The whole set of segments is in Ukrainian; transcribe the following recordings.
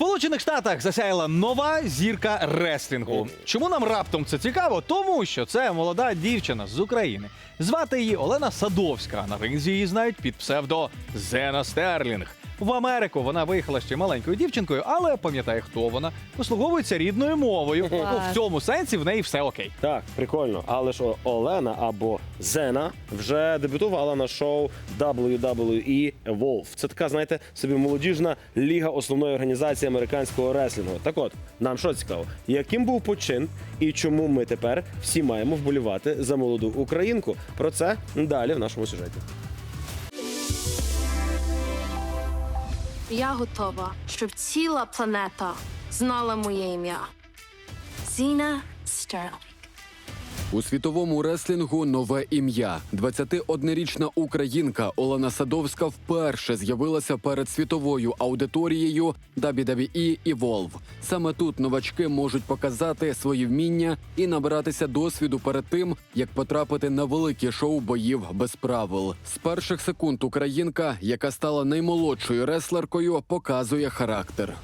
Сполучених Штатах засяяла нова зірка реслінгу. Чому нам раптом це цікаво? Тому що це молода дівчина з України. Звати її Олена Садовська. На ринзі її знають під псевдо Зена Стерлінг. В Америку вона виїхала ще маленькою дівчинкою, але пам'ятає, хто вона послуговується рідною мовою. Ну, в цьому сенсі в неї все окей. Так, прикольно. Але ж Олена або Зена вже дебютувала на шоу WWE Evolve. Це така, знаєте, собі молодіжна ліга основної організації американського реслінгу. Так от, нам що цікаво, яким був почин і чому ми тепер всі маємо вболівати за молоду українку? Про це далі в нашому сюжеті. Я готова, щоб ціла планета знала моє ім'я. Зіна Стерлінг. У світовому реслінгу нове ім'я. 21-річна українка Олена Садовська вперше з'явилася перед світовою аудиторією WWE Evolve. Саме тут новачки можуть показати свої вміння і набиратися досвіду перед тим, як потрапити на великі шоу боїв без правил. З перших секунд українка, яка стала наймолодшою реслеркою, показує характер.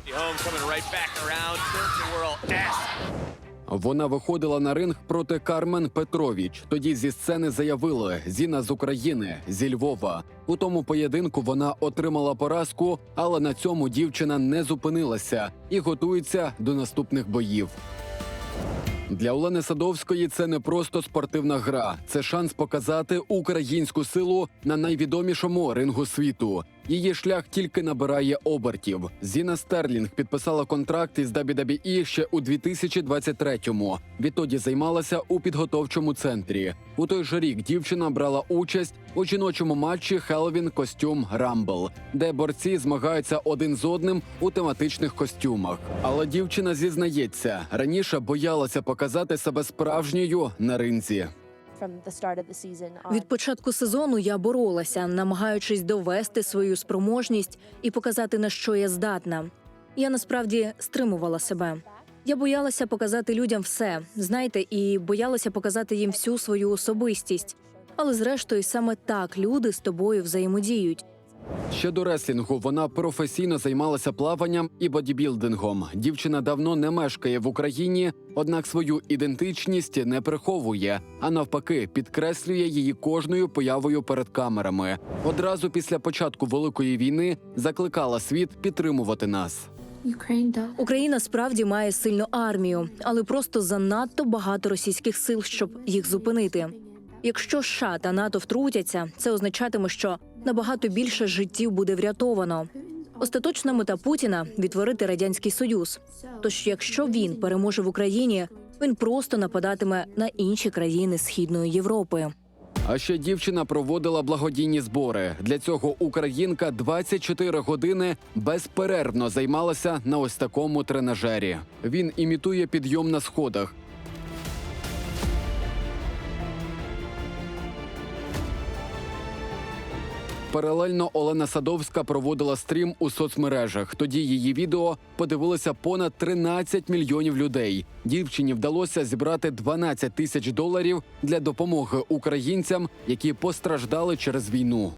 Вона виходила на ринг проти Кармен Петрович. Тоді зі сцени заявили Зіна з України зі Львова. У тому поєдинку вона отримала поразку, але на цьому дівчина не зупинилася і готується до наступних боїв. Для Олени Садовської це не просто спортивна гра, це шанс показати українську силу на найвідомішому рингу світу. Її шлях тільки набирає обертів. Зіна Стерлінг підписала контракт із WWE ще у 2023-му. Відтоді займалася у підготовчому центрі. У той же рік дівчина брала участь у жіночому матчі Хелвін Костюм Рамбл, де борці змагаються один з одним у тематичних костюмах. Але дівчина зізнається, раніше боялася показати себе справжньою на ринзі. Від початку сезону я боролася, намагаючись довести свою спроможність і показати на що я здатна. Я насправді стримувала себе. Я боялася показати людям все, знаєте, і боялася показати їм всю свою особистість. Але зрештою, саме так люди з тобою взаємодіють. Ще до реслінгу вона професійно займалася плаванням і бодібілдингом. Дівчина давно не мешкає в Україні, однак свою ідентичність не приховує, а навпаки, підкреслює її кожною появою перед камерами. Одразу після початку великої війни закликала світ підтримувати нас. Україна справді має сильну армію, але просто занадто багато російських сил, щоб їх зупинити. Якщо США та НАТО втрутяться, це означатиме, що набагато більше життів буде врятовано. Остаточна мета Путіна відтворити радянський союз. Тож, якщо він переможе в Україні, він просто нападатиме на інші країни Східної Європи. А ще дівчина проводила благодійні збори. Для цього українка 24 години безперервно займалася на ось такому тренажері. Він імітує підйом на сходах. Паралельно Олена Садовська проводила стрім у соцмережах. Тоді її відео подивилося понад 13 мільйонів людей. Дівчині вдалося зібрати 12 тисяч доларів для допомоги українцям, які постраждали через війну.